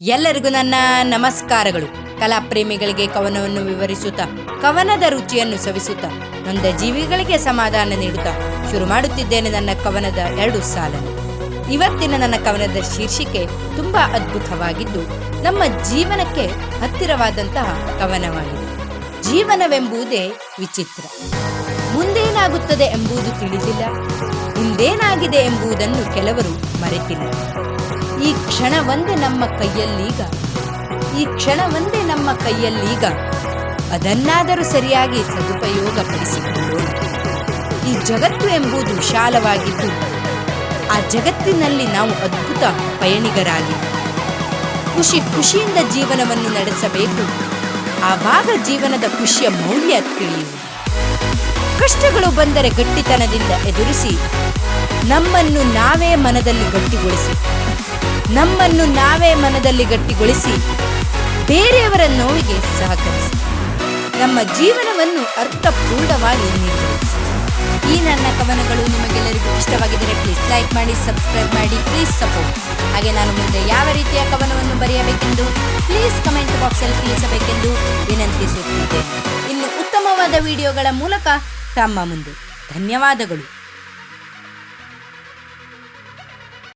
ಎಲ್ಲರಿಗೂ ನನ್ನ ನಮಸ್ಕಾರಗಳು. ಕಲಾ ಪ್ರೇಮಿಗಳಿಗೆ ಕವನವನ್ನು ವಿವರಿಸುತ್ತಾ, ಕವನದ ರುಚಿಯನ್ನು ಸವಿಸುತ್ತಾ, ನೊಂದ ಜೀವಿಗಳಿಗೆ ಸಮಾಧಾನ ನೀಡುತ್ತಾ ಶುರು ಮಾಡುತ್ತಿದ್ದೇನೆ ನನ್ನ ಕವನದ ಎರಡು ಸಾಲನ್ನು. ಇವತ್ತಿನ ನನ್ನ ಕವನದ ಶೀರ್ಷಿಕೆ ತುಂಬಾ ಅದ್ಭುತವಾಗಿದ್ದು, ನಮ್ಮ ಜೀವನಕ್ಕೆ ಹತ್ತಿರವಾದಂತಹ ಕವನವಾಗಿದೆ. ಜೀವನವೆಂಬುದೇ ವಿಚಿತ್ರ. ಮುಂದೇನಾಗುತ್ತದೆ ಎಂಬುದು ತಿಳಿದಿಲ್ಲ, ಮುಂದೇನಾಗಿದೆ ಎಂಬುದನ್ನು ಕೆಲವರು ಮರೆತಿಲ್ಲ. ಈ ಕ್ಷಣ ಒಂದೇ ನಮ್ಮ ಕೈಯಲ್ಲೀಗ. ಈ ಕ್ಷಣ ಒಂದೇ ನಮ್ಮ ಕೈಯಲ್ಲೀಗ. ಅದನ್ನಾದರೂ ಸರಿಯಾಗಿ ಸದುಪಯೋಗ ಪಡಿಸಿಕೊಳ್ಳೋಣ ಈ ಜಗತ್ತು ಎಂಬುದು ವಿಶಾಲವಾಗಿದ್ದು, ಆ ಜಗತ್ತಿನಲ್ಲಿ ನಾವು ಅದ್ಭುತ ಪಯಣಿಗರಾಗಿ ಖುಷಿ ಖುಷಿಯಿಂದ ಜೀವನವನ್ನು ನಡೆಸಬೇಕು. ಆವಾಗ ಜೀವನದ ಖುಷಿಯ ಮೌಲ್ಯ ತಿಳಿಯುವುದು. ಕಷ್ಟಗಳು ಬಂದರೆ ಗಟ್ಟಿತನದಿಂದ ಎದುರಿಸಿ, ನಮ್ಮನ್ನು ನಾವೇ ಮನದಲ್ಲಿ ಗಟ್ಟಿಗೊಳಿಸಿ. ನಮ್ಮನ್ನು ನಾವೇ ಮನದಲ್ಲಿ ಗಟ್ಟಿಗೊಳಿಸಿ, ಬೇರೆಯವರ ನೋವಿಗೆ ಸಹಕರಿಸಿ, ನಮ್ಮ ಜೀವನವನ್ನು ಅರ್ಥಪೂರ್ಣವಾಗಿ ನಿರ್ವಹಿಸಿ. ಈ ನನ್ನ ಕವನಗಳು ನಿಮಗೆಲ್ಲರಿಗೂ ಇಷ್ಟವಾಗಿದ್ದರೆ ಪ್ಲೀಸ್ ಲೈಕ್ ಮಾಡಿ ಸಬ್ಸ್ಕ್ರೈಬ್ ಮಾಡಿ ಪ್ಲೀಸ್ ಸಪೋರ್ಟ್ ಹಾಗೆ ನಾನು ಮುಂದೆ ಯಾವ ರೀತಿಯ ಕವನವನ್ನು ಬರೆಯಬೇಕೆಂದು ಪ್ಲೀಸ್ ಕಮೆಂಟ್ ಬಾಕ್ಸಲ್ಲಿ ತಿಳಿಸಬೇಕೆಂದು ವಿನಂತಿಸುತ್ತಿದ್ದೇನೆ. ಇನ್ನು ಉತ್ತಮವಾದ ವಿಡಿಯೋಗಳ ಮೂಲಕ ತಮ್ಮ ಮುಂದೆ. ಧನ್ಯವಾದಗಳು.